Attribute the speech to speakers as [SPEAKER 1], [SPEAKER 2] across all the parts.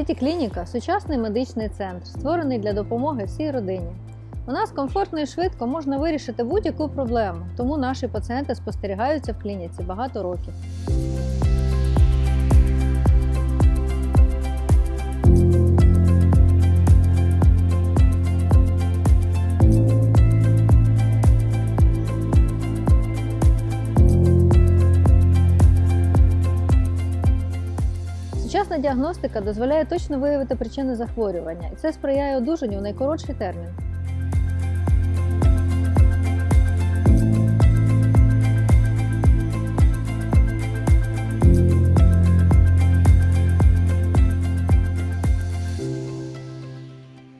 [SPEAKER 1] Сіті Клініка сучасний медичний центр, створений для допомоги всій родині. У нас комфортно і швидко можна вирішити будь-яку проблему, тому наші пацієнти спостерігаються в клініці багато років. Сучасна діагностика дозволяє точно виявити причини захворювання, і це сприяє одужанню в найкоротший термін.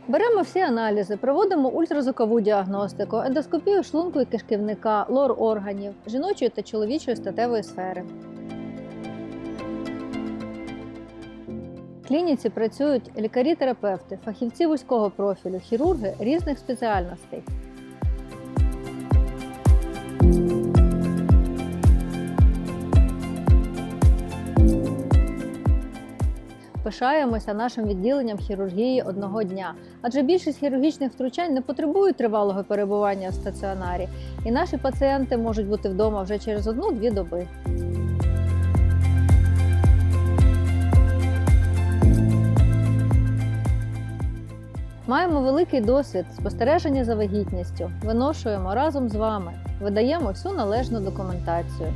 [SPEAKER 1] Беремо всі аналізи, проводимо ультразвукову діагностику, ендоскопію шлунку і кишківника, лор органів, жіночої та чоловічої статевої сфери. Клініці працюють лікарі-терапевти, фахівці вузького профілю, хірурги різних спеціальностей. Пишаємося нашим відділенням хірургії одного дня, адже більшість хірургічних втручань не потребують тривалого перебування в стаціонарі, і наші пацієнти можуть бути вдома вже через одну-дві доби. Маємо великий досвід спостереження за вагітністю, виношуємо разом з вами, видаємо всю належну документацію.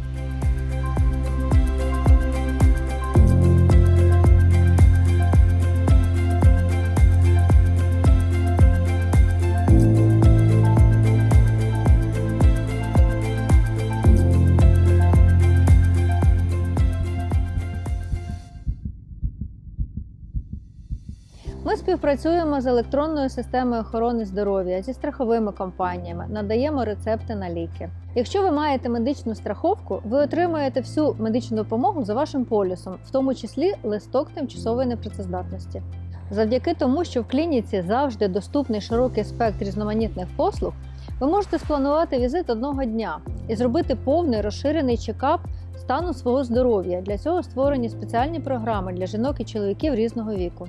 [SPEAKER 1] Ми співпрацюємо з електронною системою охорони здоров'я зі страховими компаніями, надаємо рецепти на ліки. Якщо ви маєте медичну страховку, ви отримаєте всю медичну допомогу за вашим полісом, в тому числі листок тимчасової непрацездатності. Завдяки тому, що в клініці завжди доступний широкий спектр різноманітних послуг, ви можете спланувати візит одного дня і зробити повний розширений чекап стану свого здоров'я. Для цього створені спеціальні програми для жінок і чоловіків різного віку.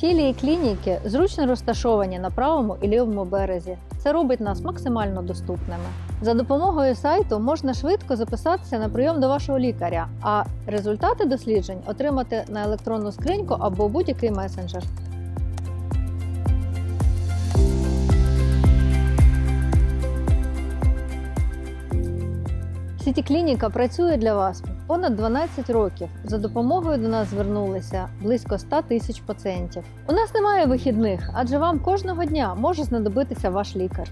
[SPEAKER 1] Філії клініки зручно розташовані на правому і лівому березі. Це робить нас максимально доступними. За допомогою сайту можна швидко записатися на прийом до вашого лікаря, а результати досліджень отримати на електронну скриньку або будь-який месенджер. Сіті клініка працює для вас понад 12 років. За допомогою до нас звернулися близько 100 тисяч пацієнтів. У нас немає вихідних, адже вам кожного дня може знадобитися ваш лікар.